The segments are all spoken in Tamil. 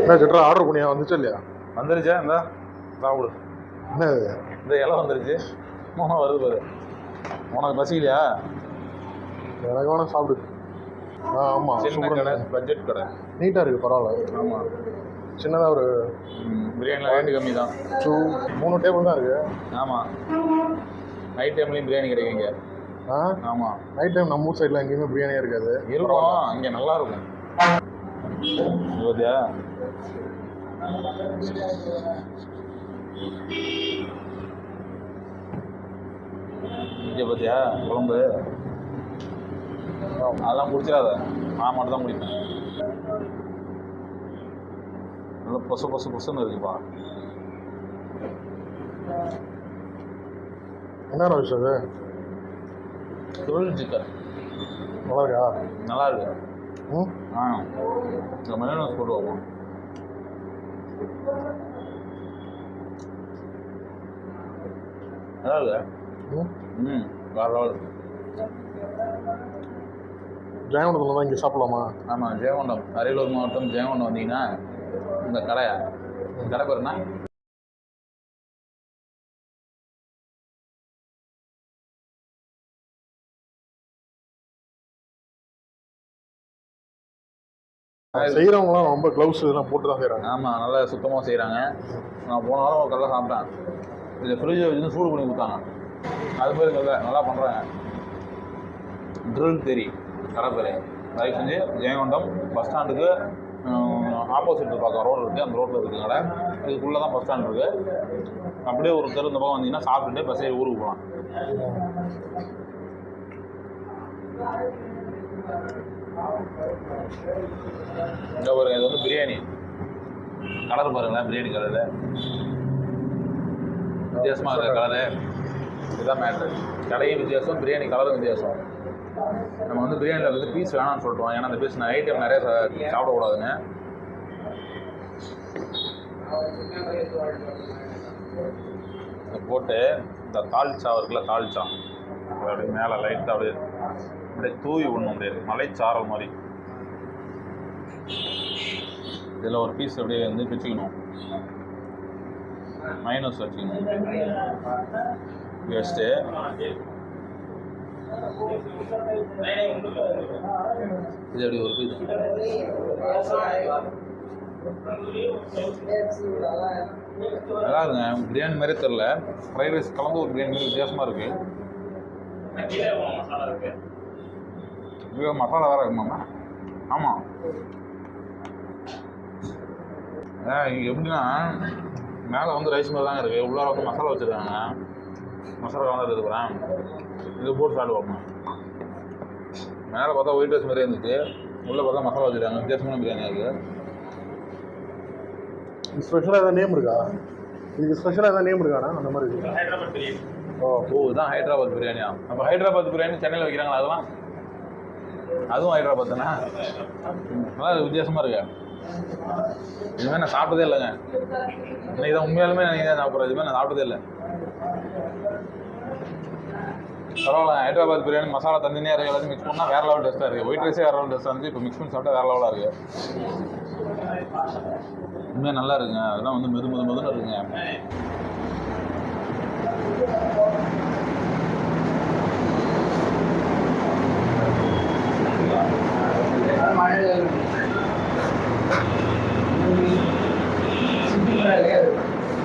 என்ன சிட்ரா ஆர்டர் பண்ணியா? வந்துச்சா இல்லையா? வந்துருச்சா? இந்த சாப்பிடு. என்ன இந்த இலை வந்துருச்சு. மோனம் வருது பாரு. உனக்கு பசிக்கலையா? எனக்கு வேணா சாப்பிடு. ஆ ஆமாம் சின்ன கடை பட்ஜெட் கடை. நீட்டாக இருக்குது பரவாயில்ல. ஆமாம் சின்னதாக ஒரு பிரியாணியில் ரேட்டு கம்மி தான். டூ மூணு டேபிள் தான் இருக்குது ஆமாம் நைட் டைம்லேயும் பிரியாணி கிடைக்குங்க ஆ? ஆமாம் நைட் டைம் நம்ம ஊர் சைடில் எங்கேயுமே பிரியாணியே இருக்காது. இருக்கும். இங்கே நல்லா இருக்கும். பார்த்தியா இங்கே பார்த்தியா குழம்பு? அதெல்லாம் குடிச்சிடாத. நான் மட்டும் தான் குடிப்பேன். நல்லா பொசு பொசு பொசுன்னு இருக்குப்பா. என்னென்ன விஷயம் அது சுருள் சிக்கன் நல்லா இருக்கா நல்லா இருக்கு ம்? ஆ. இந்த மைனஸ் போட்டு வைப்போம் நல்லா இருக்கு ம். ம் வேற லெவல் ஜெயங்கொண்டத்தில் தான் இங்கே சாப்பிடலாமா? ஆமாம் ஜெயங்கொண்டம். அரியலூர் மாவட்டம் ஜெயங்கொண்டம் வந்தீங்கன்னா இந்த கடையா? இந்த கடை பேர் செய்கிறவங்களாம் ரொம்ப க்ளவுஸ் இதெல்லாம் போட்டு தான் செய்கிறாங்க ஆமாம் நல்லா சுத்தமாக செய்கிறாங்க நான் போன வாரம் ஒரு கடை சாப்பிட்டேன். இதில் ஃப்ரிட்ஜை வச்சு சூடு பண்ணி கொடுத்தாங்க. அது மாதிரி இல்லை நல்லா பண்ணுறாங்க ட்ரில் தெரி கடை பேர் தயவு செஞ்சு ஜெயங்கொண்டம் பஸ் ஸ்டாண்டுக்கு ஆப்போசிட் பக்கம் ரோடு இருக்குது அந்த ரோட்டில் இருக்குது கடை இதுக்குள்ளே தான் பஸ் ஸ்டாண்ட் இருக்குது அப்படியே ஒரு தெரு இந்த பக்கம் வந்தீங்கன்னா சாப்பிட்டுட்டு பஸ் ஏறி ஊருக்கு போகலாம். இங்கே ஒரு இது வந்து பிரியாணி. கலர் பாருங்களேன் பிரியாணி கலரு. வித்தியாசமாக இருக்கிற கலரு. இதுதான் மேட்ரு கடையும் வித்தியாசம் பிரியாணி கலரும் வித்தியாசம். நம்ம வந்து பிரியாணியில் வந்து பீஸ் வேணாம்னு சொல்லிட்டோம். ஏன்னா அந்த பீஸ் ஐட்டம் நிறைய சாப்பிடக்கூடாதுன்னு. சாப்பிடக்கூடாதுங்க போட்டு இந்த தால்ச்சா இருக்குல்ல தால்ச்சா அப்படியே மேலே லைட்டாக அப்படியே அப்படியே தூவி விடணும் அப்படியே மலைச்சாரல் மாதிரி. இதில் ஒரு பீஸ் அப்படியே வந்து பிச்சுக்கணும். மைனஸ் வச்சுக்கணும். வச்சுட்டு இது அப்படி ஒரு பீஸ் நல்லா இருக்குங்க. பிரியாணி மாதிரி தெரில ஃப்ரைட் ரைஸ் கலந்து ஒரு பிரியாணி. மாதிரி வித்தியாசமாக இருக்குது இது மசாலா வேறு இருக்குமாம்மா ஆமாம் இங்கே எப்படின்னா மேலே வந்து ரைஸ் மாதிரி தாங்க இருக்குது உள்ளார வந்து மசாலா வச்சுருக்காங்க. மசாலா கலந்து இருக்கிறேன் இது போட்டு சாப்பிடுவோம் மேலே பார்த்தா ஒயிட் ரைஸ் மாதிரியே இருந்துச்சு. உள்ளே பார்த்தா மசாலா வச்சுருக்காங்க. வித்தியாசமான பிரியாணி இருக்குது ஸ்பெஷலாக ஏதாவது நேம் இருக்கா? இதுக்கு ஸ்பெஷலாக ஏதாவது நேம் இருக்காண்ணா அந்த மாதிரி இருக்கு. ஓ ஓ இதுதான் ஹைதராபாத் பிரியாணியா? அப்போ ஹைதராபாத் பிரியாணி சென்னையில் வைக்கிறாங்களா அதெல்லாம்? அதுவும் ஹைதராபாத் தானே நல்லா வித்தியாசமாக இருக்கு? இதுமாதிரி நான் சாப்பிட்டதே இல்லைங்க. இன்னைக்கு தான் உண்மையாலுமே நான் தான் சாப்பிட்றேன் இதுமாதிரி நான் சாப்பிட்டதே இல்லை. பரவாயில்ல ஹைதராபாத் பிரியாணி மசாலா தந்தினியாக இருக்குது எல்லாத்தையும் மிக்ஸ் பண்ணால் வேறு லெவல் டேஸ்ட்டாக இருக்குது ஒயிட் ரைஸே வேறு லெவல் டேஸ்ட்டாக இருந்துச்சு. இப்போ மிக்ஸ் பண்ணி சாப்பிட்டா வேறு லெவலாக இருக்குது உண்மையாக நல்லா இருக்குங்க. அதெல்லாம் வந்து மெது மெது மெதுன்னு இருக்குங்க.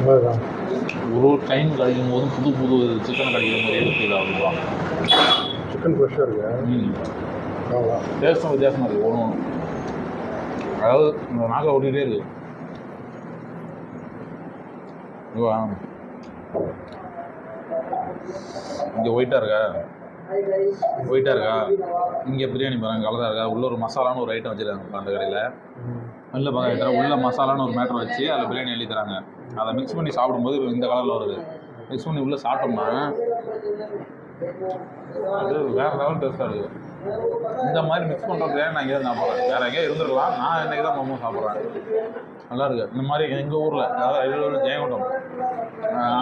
ஒரு ஒரு டைம் கிடைக்கும் போது புது புது சிக்கன் கிடைக்கிற மாதிரியே ஃபீல் ஆகுதுப்பா சிக்கன் ஃப்ரெஷ்ஷாக இருக்கு? டேஸ்ட்டும் வித்தியாசமாக இருக்குது ஒன்று ஒன்று அதாவது இந்த நாக்கில் ஓட்டிகிட்டே இருக்கு. இதுவா இங்கே ஒயிட்டாக இருக்கா? ஒயிட்டாக இருக்கா? இங்கே பிரியாணி பாருங்க கலராக இருக்கா? உள்ள ஒரு மசாலான்னு ஒரு ஐட்டம் வச்சுருக்காங்க அந்த கடையில். வெளில பார்க்க உள்ள மசாலான்னு ஒரு மேட்டர் வச்சு அதில் பிரியாணி எழுதி தராங்க. அதை மிக்ஸ் பண்ணி சாப்பிடும்போது இந்த கலரில் வருது. மிக்ஸ் பண்ணி உள்ளே சாப்பிட்டோம்னா அது வேறு லெவல் டேஸ்ட்டாக இருக்குது இந்த மாதிரி மிக்ஸ் பண்ணுற பிரியாணி நான் இங்கே தான் சாப்பிட்றேன் வேறு எங்கேயோ இருந்திருக்கலாம். நான் இன்றைக்கி தான் மோமோ சாப்பிட்றேன். நல்லா இருக்கு இந்த மாதிரி எங்கள் ஊரில் அதாவது அரியலூர் ஜெயங்கொண்டம்.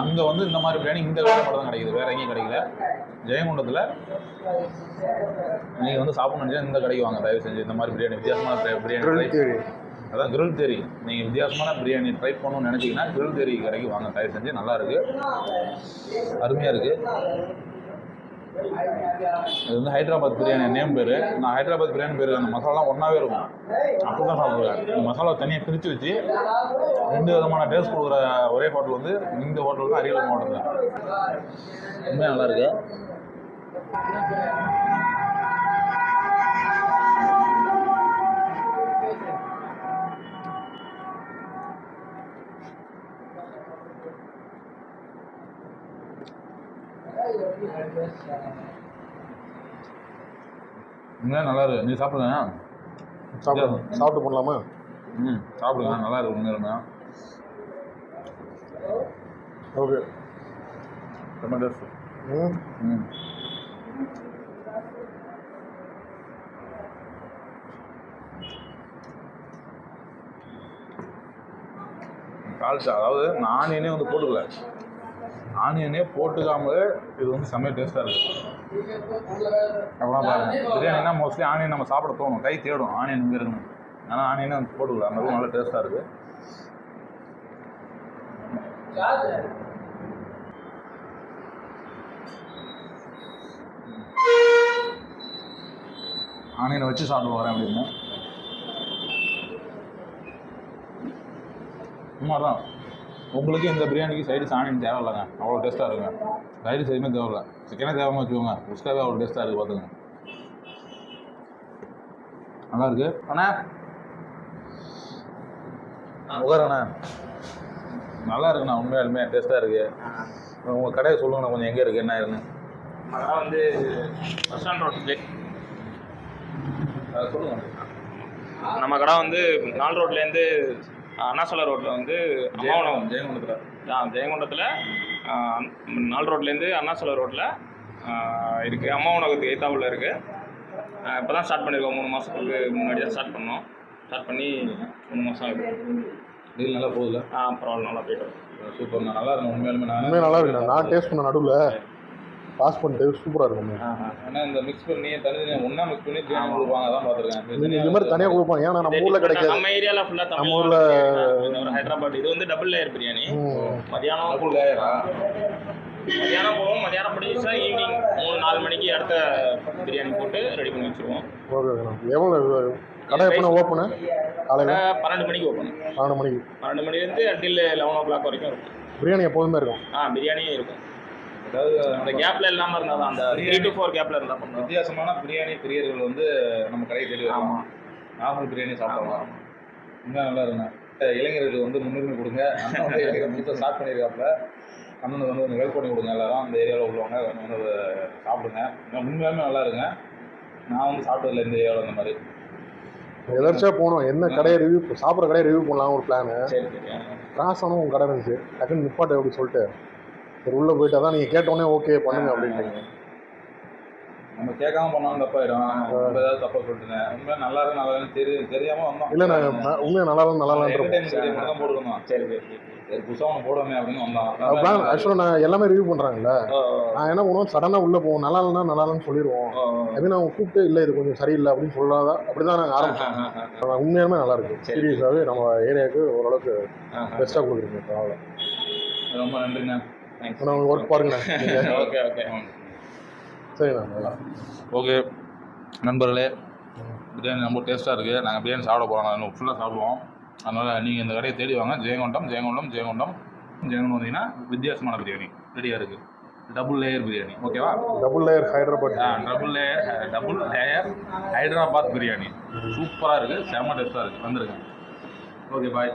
அங்கே வந்து இந்த மாதிரி பிரியாணி இந்த கடையில் மட்டும் தான் கிடைக்குது. வேறு எங்கேயும் கிடைக்கல. ஜெயங்கொண்டத்தில் நீங்கள் வந்து சாப்பிடணும் நினைச்சா இந்த கடைக்கு வாங்க. தயவு செஞ்சு இந்த மாதிரி பிரியாணி வித்தியாசமான பிரி- பிரியாணி. அதான் grill தேரி நீங்கள் வித்தியாசமான பிரியாணி ட்ரை பண்ணணும்னு நினச்சிங்கன்னா grill தேரி கடைக்கு வாங்க. தயவு செஞ்சு நல்லா இருக்கு அருமையாக இருக்கு. இது வந்து ஹைதராபாத் பிரியாணி நேம் பேர். நான் ஹைதராபாத் பிரியாணி பேர் அந்த மசாலாலாம் ஒன்றாவே இருக்கும். அப்படி தான் சாப்பிடுவேன். இந்த மசாலா தனியாக பிரித்து வச்சு ரெண்டு விதமான டேஸ்ட் கொடுக்குற ஒரே ஹோட்டல் வந்து இந்த ஹோட்டல் தான் அரியலூர் மாவட்டம் தான் நல்லா நல்லாயிருக்கு உண்மையாக நல்லா இருக்கு. நீ சாப்பிடுங்க சாப்பிடு சாப்பிட்டு பண்ணலாமா ம் சாப்பிடுங்க நல்லா இருக்கு உண்மையிலுமே ஓகே. ரொம்ப டேஸ்ட் ம். ம். தால்ச்சா அதாவது நான் ஆனியனே வந்து போட்டுக்கல. ஆனியனே போட்டுக்காமலே இது வந்து செம்மையாக டேஸ்ட்டாக இருக்குது அப்புறம் பாருங்க பிரியாணினா மோஸ்ட்லி ஆனியன் நம்ம சாப்பிட தோணும். கை தேடும். ஆனியன் இங்கே இருக்கணும். ஆனால் ஆனியனே வந்து போட்டுக்கல அந்த நல்லா டேஸ்ட்டாக இருக்குது ஆனியனை வச்சு சாப்பிட்டு வரேன் அப்படின்னு. உண்மைதான் உங்களுக்கு இந்த பிரியாணிக்கு சைடு ஆனியன் தேவையில்லைங்க. அவ்வளோ டேஸ்ட்டாக இருக்குங்க. சைடு எதுவுமே தேவையில்ல. சிக்கனே தேவைன்னு வச்சுக்கோங்க. உஸ்காவே அவ்வளோ டேஸ்ட்டாக இருக்குது பார்த்துங்க நல்லா இருக்கு. அண்ணா. உட்காரண்ணா நல்லா இருக்குண்ணா உண்மையாலுமே. டேஸ்ட்டாக இருக்கு. உங்கள் கடையை சொல்லுங்கண்ணா கொஞ்சம் எங்கே இருக்குது என்ன இருக்குன்னு அதெல்லாம் வந்து பஸ் ஸ்டாண்ட் ரோட் அதை சொல்லுங்கள் நம்ம கடை வந்து நால் ரோட்லேருந்து அண்ணாசலை ரோட்டில் வந்து அம்மாவனம் ஜெயங்கொண்டத்தில். ஆ, ஜெயங்கொண்டத்தில் நால் ரோட்லேருந்து அண்ணாசலை ரோட்டில் இருக்குது அம்மா உணவகத்துக்கு எய்த்தாவில் இருக்குது இப்போ தான் ஸ்டார்ட் பண்ணியிருக்கோம் மூணு மாதத்துக்கு முன்னாடி தான் ஸ்டார்ட் பண்ணோம். ஸ்டார்ட் பண்ணி மூணு மாதம் ஆகுது. டீல் நல்லா போகுதுல்ல ஆ பரவாயில்ல நல்லா போயிட்டு. சூப்பர்ண்ணா. நல்லா இருக்கும் உண்மையாலுமே நல்லா இருக்குண்ணா நான் டேஸ்ட் பண்ண நடுவில். பாஸ் பண்ணிட்டு சூப்பராக இருக்கும். ஆனால் இந்த மிக்ஸ் பண்ணி தனித்தனியாக ஒன்றா மிக்ஸ் பண்ணி பிரியாணி கொடுப்பாங்க அதான் பார்த்துருக்கேன். இந்த மாதிரி தனியாக கொடுப்பாங்க. ஏன்னா நம்ம ஊரில் கிடைக்காது. நம்ம ஏரியாவில் ஃபுல்லாக நம்ம ஊர்ல- ஹைதராபாத் இது வந்து டபுள் லேயர் பிரியாணி. மதியானம் டபுள் லேயரா மதியானம் போவோம். மதியானம் முடிஞ்சா ஈவினிங் மூணு நாலு மணிக்கு அடுத்த பிரியாணி போட்டு ரெடி பண்ணி வச்சுருவோம். ஓகே எவ்வளோ கடை எப்போ ஓப்பனு காலையில்? பன்னெண்டு மணிக்கு ஓப்பன் பன்னெண்டு மணிக்கு. பன்னெண்டு மணிலேருந்து அட்டில் லெவன் ஓ கிளாக் வரைக்கும் இருக்கும். பிரியாணி எப்போதுமே இருக்கும். ஆ பிரியாணியும் இருக்கும். அதாவது அந்த கேப்பில் இல்லாமல் இருந்தால் தான் அந்த த்ரீ டு ஃபோர் கேப்பில் இருந்தால் பண்ணுறோம் வித்தியாசமான பிரியாணி பிரியர்கள் வந்து நம்ம கடையை தேடி வருவாங்க. நார்மல் பிரியாணி சாப்பிடலாம் இன்னும் நல்லா இருங்க இளைஞர்களுக்கு வந்து முன்னுரிமை கொடுங்க. அண்ணன் வந்து இளைஞர் புதுசாக ஸ்டார்ட் பண்ணியிருக்காப்புல. அண்ணனுக்கு வந்து கொஞ்சம் ஹெல்ப் பண்ணி கொடுங்க எல்லாரும். அந்த ஏரியாவில் உள்ளவங்க கொஞ்சம் வந்து சாப்பிடுங்க. இன்னும் உண்மையாலுமே நல்லா இருங்க நான் வந்து சாப்பிட்டதில்ல இந்த ஏரியாவில் அந்த மாதிரி. எதர்ச்சியாக போனோம் என்ன கடையை ரிவ்யூ சாப்பிட்ற கடையை ரிவ்யூ பண்ணலாம் ஒரு பிளானு சரி சரி. கிராஸ் ஆனும் உங்கள் கடை இருந்துச்சு. டக்குன்னு நிப்பாட்டு அப்படி சொல்லிட்டு. சரி உள்ளே போயிட்டு அதான் நீங்கள் கேட்டோடனே ஓகே பண்ணுங்க அப்படின்ட்டு நம்ம கேட்காம பண்ணாலும் தப்பாயிடும். நம்ம ஏதாவது தப்பாக சொல்லிட்டுங்க உண்மையாக நல்லா இருக்கு நல்லா இருக்கு தெரி தெரியாமல் வந்தோம். இல்லை நாங்கள் உண்மையாக நல்லா இல்லை, நல்லா மட்டும் தான் போட்டுருந்தோம் சரி சரி சரி புதுசாக ஒன்று போடுவோமே அப்படின்னு வந்தோம். பிளான் ஆக்சுவலாக நான் எல்லாமே ரிவ்யூ பண்ணுறாங்கல்ல நான் என்ன பண்ணுவோம்? சடனாக உள்ளே போவோம். நல்லா இல்லைன்னா நல்லா இல்லைன்னு சொல்லிடுவோம். அது நான் கூப்பிட்டு இல்லை இது கொஞ்சம் சரியில்லை அப்படின்னு சொல்லாத அப்படி தான் நாங்கள் ஆரம்பிச்சோம் உண்மையாலுமே நல்லா இருக்கு. சரி. சீரியஸாகவே நம்ம ஏரியாவுக்கு ஓரளவுக்கு பெஸ்ட்டாக கொடுக்குறீங்க பரவாயில்ல. ரொம்ப நன்றிண்ணா. நான் ஒர்க் பாருங்கண்ணா ஓகே ஓகே சரிண்ணா ஓகே. நண்பர்களே பிரியாணி ரொம்ப டேஸ்ட்டாக இருக்குது நாங்கள் பிரியாணி சாப்பிட போகிறோம் நாங்கள் ஃபுல்லாக சாப்பிடுவோம். அதனால் நீங்கள் இந்த கடையை தேடி வாங்க. ஜெயங்கொண்டம் ஜெயங்கொண்டம் ஜெயங்கொண்டம். ஜெயங்கொண்டம் வந்தீங்கன்னா வித்தியாசமான பிரியாணி. ரெடியாக இருக்குது டபுள் லேயர் பிரியாணி. ஓகேவா double layer Hyderabad double layer double layer Hyderabad biryani. சூப்பராக இருக்குது செம்ம டேஸ்ட்டாக இருக்குது வந்துருங்க. Okay bye